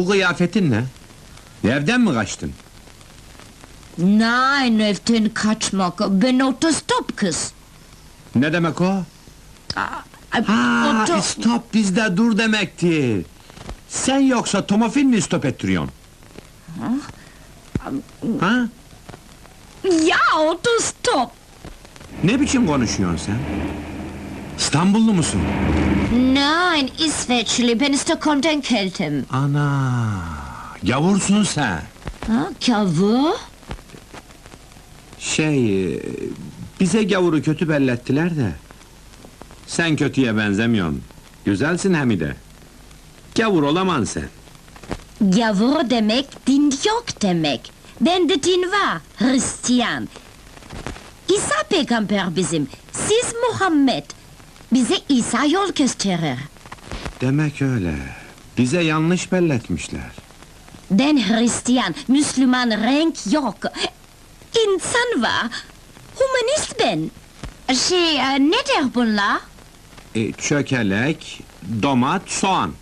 Bu kıyafetin ne? Evden mi kaçtın? Nein, evden kaçmak. Ben otostop kız. Ne demek o? Aa, Ha, oto- stop bizde dur demektir. Sen yoksa tomofil mi stop ettiriyorsun? Ha? Ya otostop. Ne biçim konuşuyorsun sen? İstanbullu musun? Nein, İsveçli. Ben Stockholm'dan geldim. Ana, gavursun sen. Ha, kavur? Şey, e, bize gavuru kötü bellettiler de. Sen kötüye benzemiyorsun. Güzelsin hem de. Gavur olaman sen. Gavur demek, din yok demek. Bende din var, Hristiyan. İsa peygamber bizim, siz Muhammed. Bize İsa yol gösterir. Demek öyle. Bize yanlış belletmişler. Ben Hristiyan, Müslüman renk yok. İnsan var. Humanist ben. Şey, e, nedir bunlar? E, çökelek, domat, soğan.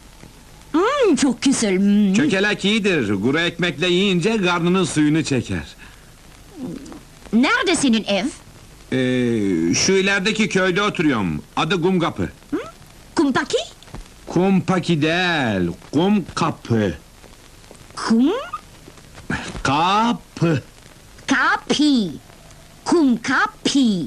Hmm, çok güzel. hmm. Çökelek iyidir. Kuru ekmekle yiyince karnının suyunu çeker. Nerede senin ev? E, şu ilerideki köyde oturuyorum. Adı Kum Kapı. Kumpaki? Kumpaki değil, kum kapı. Kum? Kapı. Kapi. Kum kapi.